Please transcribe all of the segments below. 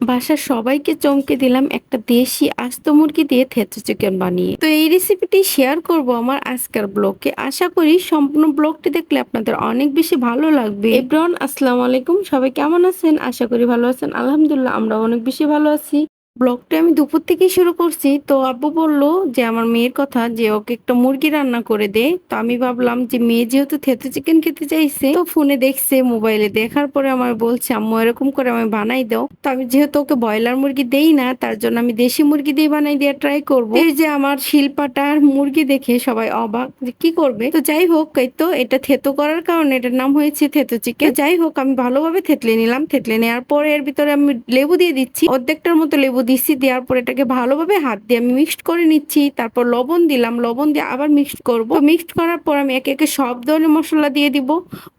বাসার সবাইকে চমকে দিলাম একটা দেশি আস্ত মুরগি দিয়ে থেতো চিকেন বানিয়ে। তো এই রেসিপিটি শেয়ার করব আমার আজকের ব্লগে আশা করি সম্পূর্ণ ব্লগটি দেখলে আপনাদের অনেক বেশি ভালো লাগবে। এব্রন আসসালামু আলাইকুম। সবাই কেমন আছেন? আশা করি ভালো আছেন। আলহামদুলিল্লাহ আমরা অনেক বেশি ভালো আছি। ব্লগটা আমি দুপুর থেকে শুরু করছি। তো আব্বু বলল যে, আমার মেয়ের কথা যে, ওকে একটা মুরগি রান্না করে দে। তো আমি ভাবলাম যে, মেয়ে যেহেতু থেতো চিকেন খেতে চাইছে, তো ফোনে দেখছে, মোবাইলে দেখার পরে আমার বলছে, আম্মু, এরকম করে আমি বানাই দাও। তো আমি যেহেতু ওকে ব্রয়লার মুরগি দেই না, তার জন্য আমি দেশি মুরগি দিয়ে বানাই দিয়ে ট্রাই করব। এই যে, আমার শিলপাটার মুরগি দেখে সবাই অবাক যে, কি করবে? তো যাই হোক, এই তো, এটা থেতো করার কারণে এটার নাম হয়েছে থেতো চিকেন। যাই হোক, আমি ভালোভাবে থেতলে নিলাম। থেতলে নেওয়ার পরে এর ভিতরে আমি লেবু দিয়ে দিচ্ছি। অর্ধেকটার মতো লেবু দিচ্ছি দেওয়ার পর এটাকে ভালোভাবে হাত দিয়ে আমি মিক্সড করে নিচ্ছি। তারপর লবণ দিলাম, লবণ দিয়ে আবার মিক্সড করব। মিক্সড করার পর আমি একে একে সব ধরনের মশলা দিয়ে দিব।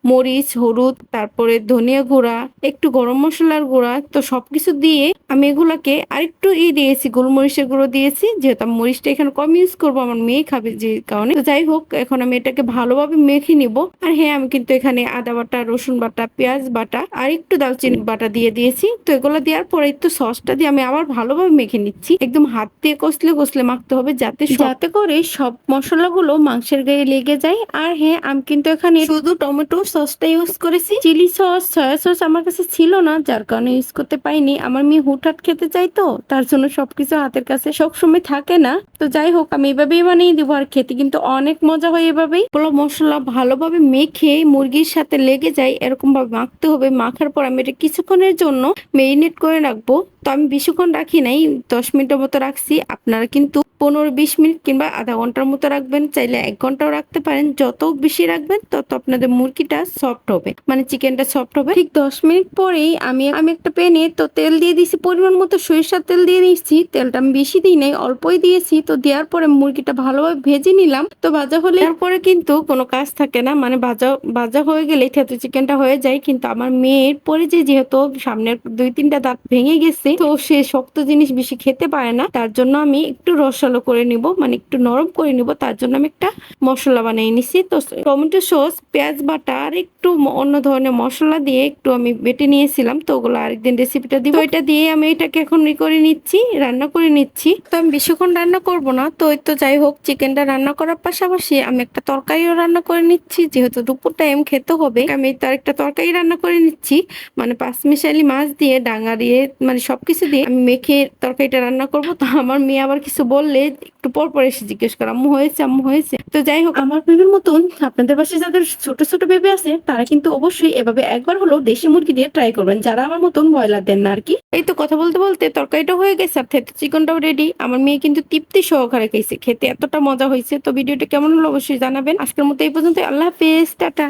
মরিচ, হলুদ, তারপরে ধনিয়া গুঁড়া, একটু গরম মশলার গুঁড়া। তো সবকিছু দিয়ে আমি এগুলাকে আরেকটু ই দিয়েছি, গোলমরিচের গুঁড়ো দিয়েছি। যেহেতু আমি মরিচটা এখানে কম ইউজ করব, আমার মেয়ে খাবে যে কারণে। তো যাই হোক, এখন আমি এটাকে ভালোভাবে মেখে নিব। আর হ্যাঁ আমি কিন্তু এখানে আদা বাটা, রসুন বাটা, পেঁয়াজ বাটা আর একটু দালচিনি বাটা দিয়ে দিয়েছি। তো এগুলো দেওয়ার পরে একটু সসটা দিয়ে আমি আবার ভালোভাবে মেখে নিচ্ছি। একদম হাত দিয়ে কষলে কষলে মাখতে হবে যাতে যাতে করে সব মশলাগুলো মাংসের গায়ে লেগে যায়। আর হ্যাঁ আমি কিন্তু এখানে শুধু টমেটো সসটা ইউজ করেছি। চিলি সস সয়া সস আমার কাছে ছিল না যার কারণে ইউজ করতে পাইনি আমার মেয়ে হুটহাট খেতে চাই তো তার জন্য সবকিছু হাতের কাছে সবসময় থাকে না। তো যাই হোক আমি এভাবেই বানিয়ে দিব। আর খেতে কিন্তু অনেক মজা হয় এভাবেই। পুরো মশলা ভালোভাবে মেখে মুরগির সাথে লেগে যায় এরকম ভাবে মাখতে হবে। মাখার পর আমি এটা কিছুক্ষণের জন্য মেরিনেট করে রাখব। তো আমি বেশিক্ষণ রাখি নাই, দশ মিনিটের মতো রাখছি। আপনারা কিন্তু পনেরো বিশ মিনিট কিংবা আধা ঘণ্টার মতো রাখবেন, চাইলে এক ঘন্টাও রাখতে পারেন। যত বেশি রাখবেন, তত আপনাদের মুরগিটা সফট হবে মানে চিকেনটা সফট হবে। ঠিক দশ মিনিট পরেই আমি আমি একটা প্যানে তো তেল দিয়ে দিয়েছি, পরিমাণ মতো সরিষার তেল দিয়ে দিয়েছি। তেলটা আমি বেশি দিই নাই, অল্পই দিয়েছি। তো দেওয়ার পরে মুরগিটা ভালোভাবে ভেজে নিলাম। তো ভাজা হলে তারপরে কিন্তু কোনো কাজ থাকে না মানে ভাজা ভাজা হয়ে গেলে থেতু চিকেনটা হয়ে যায়। কিন্তু আমার মেয়ের পরে যে যেহেতু সামনের দুই তিনটা দাঁত ভেঙে গেছে, তো সে শক্ত জিনিস বেশি খেতে পারে না, তার জন্য আমি একটু রসালো করে নিব মানে একটু নরম করে নিব, তার জন্য আমি একটা মশলা বানিয়ে নিছি। তো টমেটো সস, পেঁয়াজ বাটা আর একটু অন্য ধরনের মশলা দিয়ে একটু আমি বেটে নিয়েছিলাম, তো ওগুলো আরেকদিন রেসিপিটা দিব। এটা দিয়ে আমি এটাকে এখন ই করে নিচ্ছি, রান্না করে নিচ্ছি। তো আমি বেশিক্ষণ রান্না করব না, তো ওই তো যাই হোক চিকেনটা রান্না করার পাশাপাশি আমি একটা তরকারিও রান্না করে নিচ্ছি, যেহেতু দুপুর টাইম খেতে হবে। আমি তার একটা তরকারি রান্না করে নিচ্ছি মানে পাঁচ মিশালি মাছ দিয়ে, ডাঙা দিয়ে মানে সবকিছু দিয়ে আমি মেখে তরকারিটা রান্না করব, তো আমার মেয়ে আবার কিছু বললে একটু পর পর এসে জিজ্ঞেস করে, আম্মু হয়েছে আম্মু হয়েছে? তো যাই হোক, আমার বেবির মতন আপনাদের পাশে যাদের ছোট ছোট বেবি আছে, তারা কিন্তু অবশ্যই এভাবে একবার হলো দেশি মুরগি দিয়ে ট্রাই করবেন। যারা আমার মতন ব্রয়লার দেন না আর কি। এই তো কথা বলতে বলতে তরকারিটা হয়ে গেছে আর থেতো চিকেনটাও রেডি আমার মেয়ে কিন্তু তৃপ্তি সহকারে খেয়েছে, খেতে এতটা মজা হয়েছে। তো ভিডিওটা কেমন হলো অবশ্যই জানাবেন। আজকের মতো এই পর্যন্ত আল্লাহ হাফেজ, টাটা।